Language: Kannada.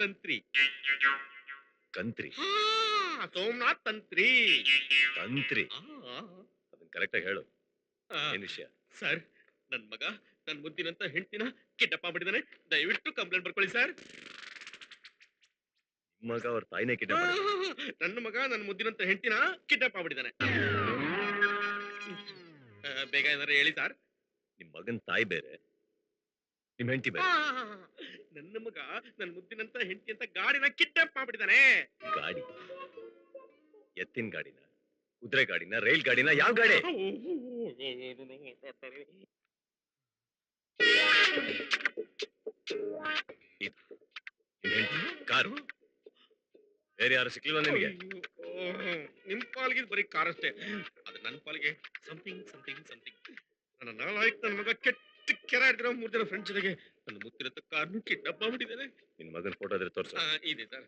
ತಂತ್ರಿ. ತಂತ್ರಿ ಸೋಮನಾಥ್ ತಂತ್ರಿ. ತಂತ್ರಿ ಅದನ್ನ ಕರೆಕ್ಟ್ ಆಗಿ ಹೇಳು. ಏನ್ ವಿಷಯ? ಸರ್ ನನ್ ಮಗ ನನ್ ಮುದ್ದಿನಂತ ಹೆಂಡತಿನ ಕಿಡ್ನಪ್ ಮಾಡಿದಾನೆ ದಯವಿಟ್ಟು ಕಂಪ್ಲೇಂಟ್ ಬರ್ಕೊಳ್ಳಿ ಸರ್. ಮಗ ಅವ್ರ ತಾಯಿನೇ ಕಿಡ್ನ ನನ್ನ ಮಗ ನನ್ನ ಮುದ್ದಿನಂತ ಹೆಂಡತಿನ ಕಿಡ್ನಾಪ್ ಮಾಡಿದಾನೆ ಬೇಗ ಏನಾರ ಹೇಳಿ ಸರ್. ನಿಮ್ ಮಗನ್ ತಾಯಿ ಬೇರೆ. ನಿಮ್ ಹೆಂಡತಿ ಬೇರೆ? ನನ್ನ ಮಗ ನನ್ನ ಮುದ್ದಿನಂತ ಹೆಂಡತಿ ಅಂತ ಗಾಡಿನ ಕಿಡ್ನಾಪ್ ಮಾಡ್ಬಿಟ್ಟಿದಾನೆ ಗಾಡಿ? ಎತ್ತಿನ ಗಾಡಿನ? ಕುದುರೆ ಗಾಡಿನ? ರೈಲ್ ಗಾಡಿನ? ಯಾವ ಗಾಡಿ? ಕಾರು? ಬೇರೆ ಯಾರು ಸಿಕ್ಲಿಲ್ಲ ನಿಮಗೆ ನಿಮ್ ಪಾಲ್ಗೆ ಬರೀ ಕಾರ್ ಅಷ್ಟೇ ಅದು ನನ್ನ ಪಾಲ್ಗೆ ಸಮಥಿಂಗ್ ಸಮಥಿಂಗ್ ಸಮಥಿಂಗ್ ನನ್ನ ನಾಲಾಯ್ತು ನನ್ನ ಮಗ ಕೆಟ್ಟ ಕೆರ ಹಿಡ್ದಿರೋ ಮೂರ್ ಜನ ಫ್ರೆಂಡ್ಸ್ ಜೊತೆಗೆ ನನ್ನ ಮುತ್ತಿರತ್ತ ಕಾರ್ನು ಕಿಡ್ನಾಪ್ ಮಾಡ್ಬಿಟ್ಟಿದ್ದಾನೆ ನಿನ್ ಮಗನ್ ಫೋಟೋ ಇದ್ರೆ ತೋರ್ಸು. ಇದೆ ಸರ್.